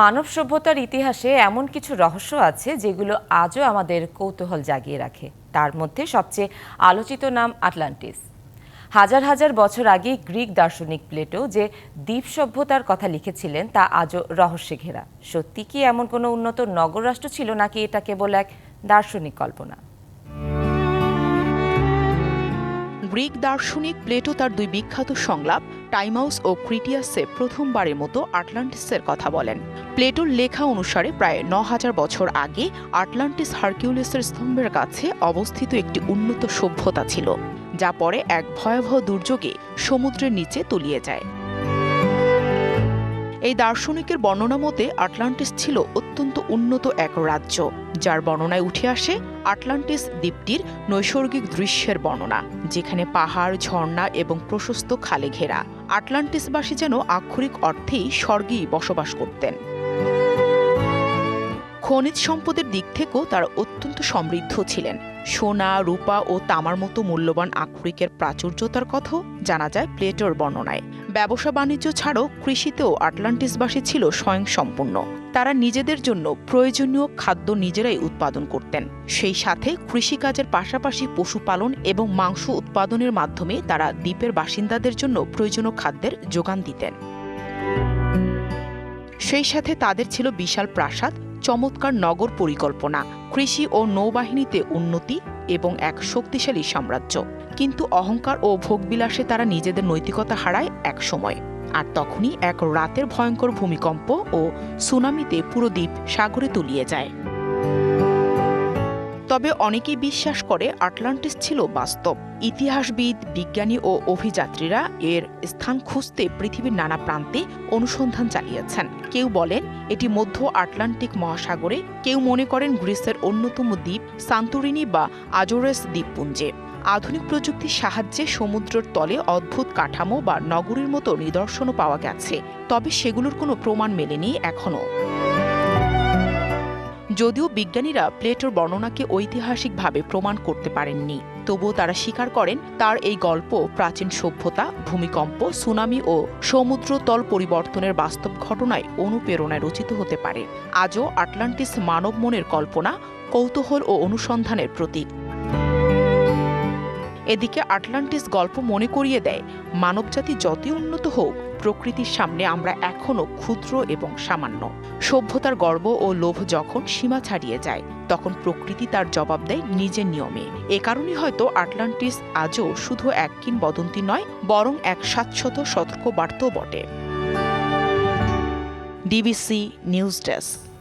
মানব সভ্যতার ইতিহাসে এমন কিছু রহস্য আছে যেগুলো আজও আমাদের কৌতূহল জাগিয়ে রাখে। তার মধ্যে সবচেয়ে আলোচিত নাম আটলান্টিস। হাজার হাজার বছর আগে গ্রিক দার্শনিক প্লেটো যে দ্বীপ সভ্যতার কথা লিখেছিলেন, তা আজও রহস্যে ঘেরা। সত্যি কি এমন কোনো উন্নত নগররাষ্ট্র ছিল নাকি এটা কেবল এক দার্শনিক কল্পনা? গ্রিক দার্শনিক প্লেটো তার দুই বিখ্যাত সংলাপ, টাইমাউস ও ক্রিটিয়াসে প্রথমবারের মতো আটলান্টিসের কথা বলেন। প্লেটোর লেখা অনুসারে প্রায় ন হাজার বছর আগে আটলান্টিস হারকিউলিসের স্তম্ভের কাছে অবস্থিত একটি উন্নত সভ্যতা ছিল, যা পরে এক ভয়াবহ দুর্যোগে সমুদ্রের নিচে তলিয়ে যায়। এই দার্শনিকের বর্ণনা মতে আটলান্টিস ছিল অত্যন্ত উন্নত এক রাজ্য, যার বর্ণনায় উঠে আসে আটলান্টিস দ্বীপটির নৈসর্গিক দৃশ্যের বর্ণনা, যেখানে পাহাড়, ঝর্ণা এবং প্রশস্ত খালে ঘেরা। আটলান্টিসবাসী যেন আক্ষরিক অর্থেই স্বর্গেই বসবাস করতেন। খনিজ সম্পদের দিক থেকেও তারা অত্যন্ত সমৃদ্ধ ছিলেন। সোনা, রূপা ও তামার মতো মূল্যবান আক্ষরিকের প্রাচুর্যতার কথাও জানা যায় প্লেটোর বর্ণনায়। ব্যবসা বাণিজ্য ছাড়াও কৃষিতেও আটলান্টিসবাসী ছিল স্বয়ংসম্পূর্ণ। তারা নিজেদের জন্য প্রয়োজনীয় খাদ্য নিজেরাই উৎপাদন করতেন। সেই সাথে কৃষিকাজের পাশাপাশি পশুপালন এবং মাংস উৎপাদনের মাধ্যমে তারা দ্বীপের বাসিন্দাদের জন্য প্রয়োজনীয় খাদ্যের যোগান দিতেন। সেই সাথে তাদের ছিল বিশাল প্রাসাদ চমৎকার নগর পরিকল্পনা, কৃষি ও নৌবাহিনীতে উন্নতি এবং এক শক্তিশালী সাম্রাজ্য। কিন্তু অহংকার ও ভোগবিলাসে তারা নিজেদের নৈতিকতা হারায় এক সময় আর তখনই এক রাতের ভয়ঙ্কর ভূমিকম্প ও সুনামিতে পুরো দ্বীপ সাগরে তুলিয়ে যায়। তবে অনেকেই বিশ্বাস করে আটলান্টিস ছিল বাস্তব। ইতিহাসবিদ, বিজ্ঞানী ও অভিযাত্রীরা এর স্থান খুঁজতে পৃথিবীর নানা প্রান্তে অনুসন্ধান চালিয়েছেন। কেউ বলেন এটি মধ্য আটলান্টিক মহাসাগরে, কেউ মনে করেন গ্রিসের অন্যতম দ্বীপ সান্তোরিনি বা আজোরেস দ্বীপপুঞ্জে। আধুনিক প্রযুক্তির সাহায্যে সমুদ্রের তলে অদ্ভুত কাঠামো বা নগরীর মতো নিদর্শনও পাওয়া গেছে, তবে সেগুলোর কোনো প্রমাণ মেলেনি এখনও। যদিও বিজ্ঞানীরা প্লেটোর বর্ণনাকে ঐতিহাসিকভাবে প্রমাণ করতে পারেননি। তবুও তারা স্বীকার করেন, তার এই গল্প প্রাচীন সভ্যতা, ভূমিকম্প, সুনামি ও সমুদ্রতল পরিবর্তনের বাস্তব ঘটনায় অনুপ্রেরণায় রচিত হতে পারে। আজও আটলান্টিস মানব মনের কল্পনা, কৌতূহল ও অনুসন্ধানের প্রতীক। এদিকে আটলান্টিস গল্প মনে করিয়ে দেয়, মানবজাতি যতই উন্নত হোক প্রকৃতির সামনে আমরা এখনও ক্ষুদ্র এবং সামান্য। সভ্যতার গর্ব ও লোভ যখন সীমা ছাড়িয়ে যায়, তখন প্রকৃতি তার জবাব দেয় নিজের নিয়মে। এ কারণে হয়তো আটলান্টিস আজও শুধু এক কিংবদন্তি নয়, বরং এক সাতশত সতর্ক বার্তাও বটে। DBC news desk.